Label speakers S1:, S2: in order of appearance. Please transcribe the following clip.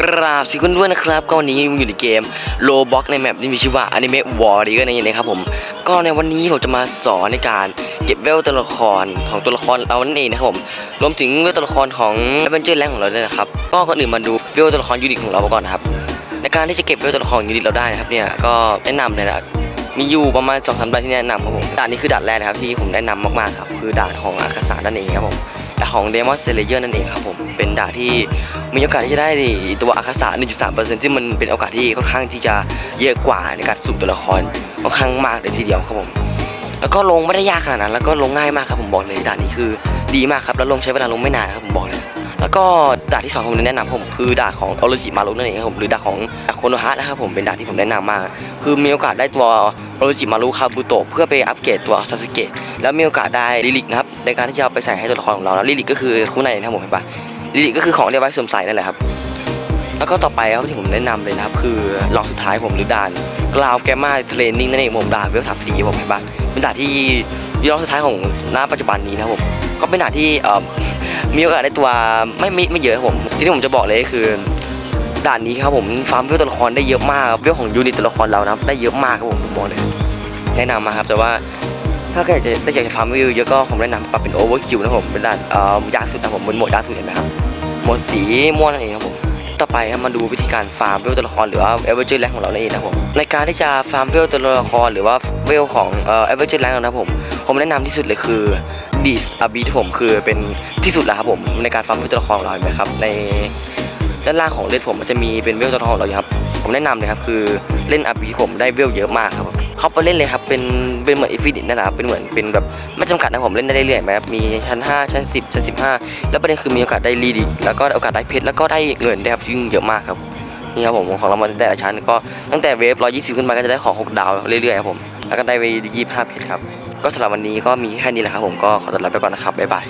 S1: กราบสิคุณด้วยนะครับก็วันนี้อยู่ในเกมโลบ็อกในแมปที่มีชื่อว่าอนิเมะวอร์ดีก็ในนเองนะครับผมก็ในวันนี้ผมจะมาสอนในการเก็บเวลตัวละครของตัวละครเรานั่นเองนะครับผมรวมถึงเวลตัวละครของแอดเวนเจอร์แรงของเราด้วยนะครับก็ก่อนอื่นมาดูเวลตัวละครยูนิตของเราก่อนนะครับในการที่จะเก็บเวลตัวละครยูนิตเราได้นะครับเนี่ยก็แนะนำเลยนะมีอยู่ประมาณสองสามด่านที่แนะนำครับผมด่านนี้คือด่านแรกนะครับที่ผมแนะนำมากๆครับคือด่านของอาคาสานั่นเองครับผม ด่านของ Demon Slayer นั่นเองครับผมเป็นด่าที่มีโอกาสที่จะได้ตัวอาคาสะ1.3%ที่มันเป็นโอกาสที่ค่อนข้างที่จะเยอะกว่าในการสุ่มตัวละครค่อนข้างมากเลยทีเดียวครับผมแล้วก็ลงไม่ได้ยากขนาดนั้น แล้วก็ลงง่ายมากครับผมบอกเลยด่านนี้คือดีมากครับแล้วลงใช้เวลาลงไม่นานครับผมบอกเลยแล้วก็ด่านที่สองที่ผมแนะนำผมคือด่านของออริจิมารุนั่นเองครับผมหรือด่านของโคโนฮะนะครับผมเป็นด่านที่ผมแนะนำมาก คือมีโอกาสได้ตัวออริจิมารุคาบุโตะเพื่อไปอัปเกรดตัวซาสึเกะแล้วมีโอกาสได้ลิลิกนะครับในการที่จะเอาไปใส่ให้ตัวละครของเราแล้วลิลิกก็คือคู่ในนะครับผมเห็นปะลิลิกก็คือของที่เอาไว้สวมใส่นั่นแหละครับแล้วก็ต่อไปครับที่ผมแนะนำเลยนะครับคือรองสุดท้ายผมหรือด่านกราวแกมาเทรนนิ่งนั่นเองผมด่านเวลสามสีผมเห็นปะเป็นด่านที่รองสุดท้ายของหน้าปัจจุบันนี้นะครับผมก็เป็นด่านที่มีโอกาสได้ตัวไม่ไม่ไม่เยอะครับผมที่ผมจะบอกเลยคือ ด่านนี้ครับผมฟาร์มเวลตัวละครได้เยอะมากเวลของยูนิตตัวละครเรานะครับได้เยอะมากครับผมบอกเลยแนะนำมาครับแต่ว่าถ้าเกิดจะได้อยากจะฟาร์มเวลเยอะก็ผมแนะนำปรับเป็นโอเวอร์คิวนะครับผมเป็นด่านเอ่อยากสุดนะครับผมบนโหมดยากสุดเห็นไหมครับโหมดสีม่วงนั่นเองครับผมต่อไปมาดูวิธีการฟาร์มเวลตัวละครหรือว่าเอเวอร์เจอร์แรงของเราเองนะครับผมในการที่จะฟาร์มเวลตัวละครหรือว่าเวลของเอเวอร์เจอร์แรงนะครับผมผมแนะนำที่สุดเลยคือดิสอาบีที่ผมคือเป็นที่สุดแล้วครับผมในการฟาร์มเวลตัวละครของเราเห็นไหมครับใน ด้านล่างของเลนผมมันจะมีเป็นเวลตัวทองของเราอยู่ครับ ผมแนะนำเลยครับคือเล่นอัพบีผมได้เวลเยอะมากครับเขาไปเล่นเลยครับเป็นเป็นเหมือนอิฟินิตนั่นแหละครับเป็นเหมือนเป็นแบบไม่จำกัดนะผมเล่นได้เรื่อยๆแบบมีชั้น 5 ชั้น 10 ชั้น 15 แล้วประเด็นคือมีโอกาสได้รีดิแล้วก็โอกาสได้เพชรแล้วก็ได้เงินได้ครับซึ่งเยอะมากครับนี่ครับผมของเรามาแต่ละชั้นก็ตั้งแต่เวฟ120 ขึ้นมาก็จะได้ของ 6 ดาวเรื่อยๆครับผมแล้วก็ได้ไป25เพชรครับก็สำหรับวันนี้ก็มีแค่นี้แหละครับผมก็ขอตัวลาไปก่อนนะครับบ๊ายบาย